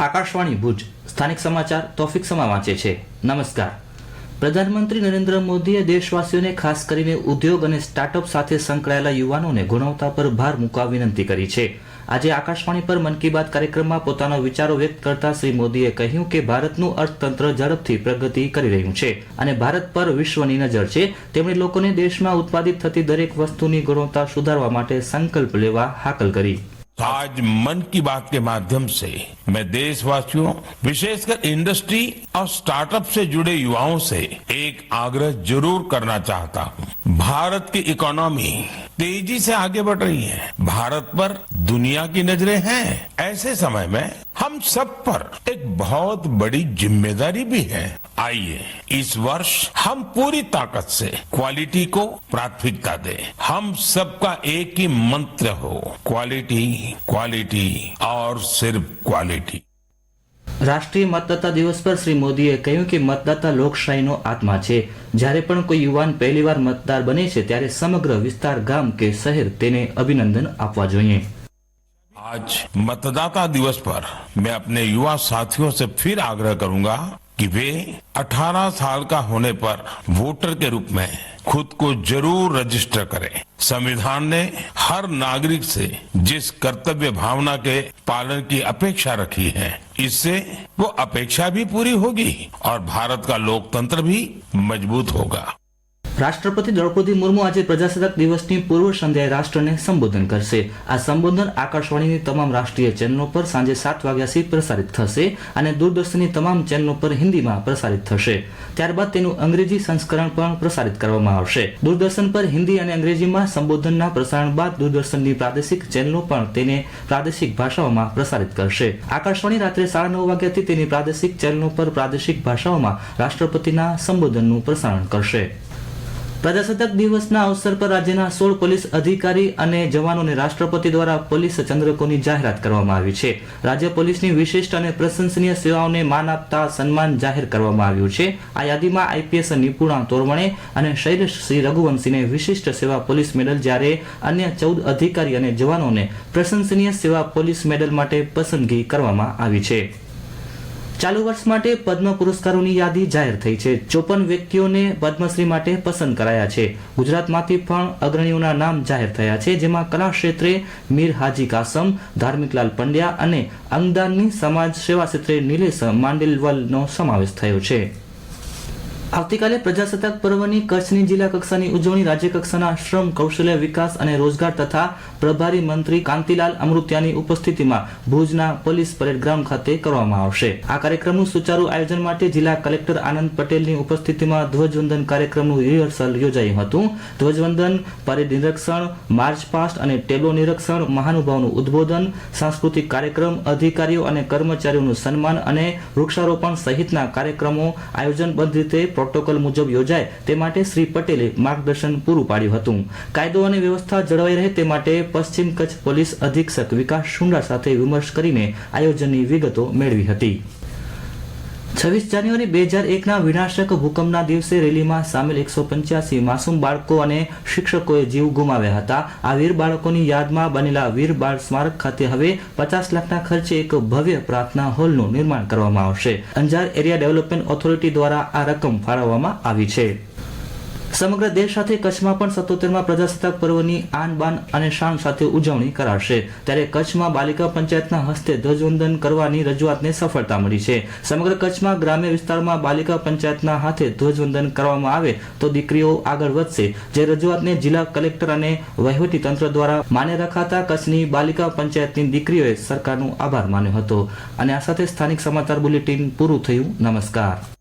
આકાશવાણી ભુજ. સ્થાનિક સમાચાર તોફિક સમા વાંચે છે. નમસ્કાર. પ્રધાનમંત્રી નરેન્દ્ર મોદીએ દેશવાસીઓને ખાસ કરીને ઉદ્યોગ અને સ્ટાર્ટઅપ સાથે સંકળાયેલા યુવાનોને ગુણવત્તા પર ભાર મૂકવા વિનંતી કરી છે. આજે આકાશવાણી પર મન કી બાત કાર્યક્રમમાં પોતાના વિચારો વ્યક્ત કરતા શ્રી મોદીએ કહ્યું કે ભારતનું અર્થતંત્ર ઝડપથી પ્રગતિ કરી રહ્યું છે અને ભારત પર વિશ્વની નજર છે. તેમણે લોકોને દેશમાં ઉત્પાદિત થતી દરેક વસ્તુની ગુણવત્તા સુધારવા માટે સંકલ્પ લેવા હાકલ કરી. आज मन की बात के माध्यम से मैं देशवासियों, विशेषकर इंडस्ट्री और स्टार्टअप से जुड़े युवाओं से एक आग्रह ज़रूर करना चाहता हूँ। भारत की इकोनॉमी तेज़ी से आगे बढ़ रही है। भारत पर दुनिया की नज़रें हैं। ऐसे समय में हम सब पर एक बहुत बड़ी जिम्मेदारी भी है आइए इस वर्ष हम पूरी ताकत से क्वालिटी को प्राथमिकता दें हम सबका एक ही मंत्र हो क्वालिटी क्वालिटी और सिर्फ क्वालिटी રાષ્ટ્રીય મતદાતા દિવસ પર શ્રી મોદીએ કહ્યું કે મતદાતા લોકશાહીનો આત્મા છે જ્યારે પણ કોઈ યુવાન પહેલીવાર મતદાર બને છે ત્યારે સમગ્ર વિસ્તાર ગામ કે શહેર તેને અભિનંદન આપવા જોઈએ आज मतदाता दिवस पर मैं अपने युवा साथियों से फिर आग्रह करूँगा कि वे 18 साल का होने पर वोटर के रूप में खुद को ज़रूर रजिस्टर करें। संविधान ने हर नागरिक से जिस कर्तव्य भावना के पालन की अपेक्षा रखी है, इससे वो अपेक्षा भी पूरी होगी और भारत का लोकतंत्र भी मज़बूत होगा। રાષ્ટ્રપતિ દ્રૌપદી મુર્મુ આજે પ્રજાસત્તાક દિવસની પૂર્વ સંધ્યાએ રાષ્ટ્રને સંબોધન કરશે. આ સંબોધન આકાશવાણીની તમામ રાષ્ટ્રીય ચેનલો પર સાંજે સાત વાગ્યાથી પ્રસારિત થશે અને દૂરદર્શનની તમામ ચેનલો પર હિન્દીમાં પ્રસારિત થશે. ત્યારબાદ તેનું અંગ્રેજી સંસ્કરણ પણ પ્રસારિત કરવામાં આવશે. દૂરદર્શન પર હિન્દી અને અંગ્રેજીમાં સંબોધનના પ્રસારણ બાદ દૂરદર્શનની પ્રાદેશિક ચેનલો પણ તેને પ્રાદેશિક ભાષાઓમાં પ્રસારિત કરશે. આકાશવાણી રાત્રે સાડા નવ વાગ્યાથી તેની પ્રાદેશિક ચેનલો પર પ્રાદેશિક ભાષાઓમાં રાષ્ટ્રપતિના સંબોધનનું પ્રસારણ કરશે. પ્રજાસત્તાક દિવસના અવસર પર રાજ્યના સોળ પોલીસ અધિકારી અને જવાનોને રાષ્ટ્રપતિ દ્વારા પોલીસ ચંદ્રકોની જાહેરાત કરવામાં આવી છે. રાજ્ય પોલીસની વિશિષ્ટ અને પ્રશંસનીય સેવાઓને માન આપતા સન્માન જાહેર કરવામાં આવ્યું છે. આ યાદીમાં આઈપીએસ નિપુણા તોરવણે અને શૈલેષ સિંહ રઘુવંશીને વિશિષ્ટ સેવા પોલીસ મેડલ જ્યારે અન્ય ચૌદ અધિકારી અને જવાનોને પ્રશંસનીય સેવા પોલીસ મેડલ માટે પસંદગી કરવામાં આવી છે. ચાલુ વર્ષ માટે પદ્મ પુરસ્કારોની યાદી જાહેર થઈ છે. ચોપન વ્યક્તિઓને પદ્મશ્રી માટે પસંદ કરાયા છે. ગુજરાતમાંથી પણ અગ્રણીઓના નામ જાહેર થયા છે, જેમાં કલા ક્ષેત્રે મીર હાજી કાસમ ધાર્મિકલાલ પંડ્યા અને અંગદાનની સમાજ સેવા ક્ષેત્રે નિલેશ માંડેલવલનો સમાવેશ થયો છે. આવતીકાલે પ્રજાસત્તાક પર્વની કચ્છની જિલ્લા કક્ષાની ઉજવણી રાજ્ય કક્ષાના શ્રમ, કૌશલ્ય, વિકાસ અને રોજગાર તથા પ્રભારી મંત્રી કાંતિલાલ અમૃત્યાની ઉપસ્થિતિમાં ભુજના પોલીસ પરેડ ગ્રાઉન્ડ ખાતે કરવામાં આવશે. આ કાર્યક્રમનું સુચારુ આયોજન માટે જિલ્લા કલેક્ટર આનંદ પટેલની ઉપસ્થિતિમાં ધ્વજવંદન કાર્યક્રમનું રિહર્સલ યોજાયું હતું. ધ્વજવંદન, પરેડ નિરીક્ષણ, માર્ચ પાસ્ટ અને ટેબલો નિરીક્ષણ, મહાનુભાવનું ઉદ્બોધન, સાંસ્કૃતિક કાર્યક્રમ, અધિકારીઓ અને કર્મચારીઓનું સન્માન અને વૃક્ષારોપણ સહિતના કાર્યક્રમો આયોજનબદ્ધ રીતે પ્રોટોકોલ મુજબ યોજાય તે માટે શ્રી પટેલે માર્ગદર્શન પૂરું પાડ્યું હતું. કાયદો અને વ્યવસ્થા જળવાઈ રહે તે માટે પશ્ચિમ કચ્છ પોલીસ અધિક્ષક વિકાસ શુંડા સાથે વિમર્શ કરીને આયોજનની વિગતો મેળવી હતી. છવ્વીસ જાન્યુઆરી બે હજાર એકના વિનાશક ભૂકંપના દિવસે રેલીમાં સામેલ એકસો પંચ્યાસી માસૂમ બાળકો અને શિક્ષકોએ જીવ ગુમાવ્યા હતા. આ વીર બાળકોની યાદમાં બનેલા વીર બાળ સ્મારક ખાતે હવે પચાસ લાખના ખર્ચે એક ભવ્ય પ્રાર્થના હોલનું નિર્માણ કરવામાં આવશે. અંજાર એરિયા ડેવલપમેન્ટ ઓથોરિટી દ્વારા આ રકમ ફાળવવામાં આવી છે. સમગ્ર દેશ સાથે કચ્છમાં પણ સત્તોતેરમાં પ્રજાસત્તાક પર્વની આન બાન અને શાન સાથે ઉજવણી કરાશે. ત્યારે કચ્છમાં બાલિકા પંચાયતના હસ્તે ધ્વજવંદન કરવાની રજૂઆતને સફળતા મળી છે. સમગ્ર કચ્છમાં ગ્રામ્ય વિસ્તારમાં બાલિકા પંચાયતના હાથે ધ્વજવંદન કરવામાં આવે તો દીકરીઓ આગળ વધશે. જે રજૂઆતને જિલ્લા કલેક્ટર અને વહીવટી તંત્ર દ્વારા માન્ય રખાતા કચ્છની બાલિકા પંચાયતની દીકરીઓએ સરકારનો આભાર માન્યો હતો. અને આ સાથે સ્થાનિક સમાચાર બુલેટિન પૂરું થયું. નમસ્કાર.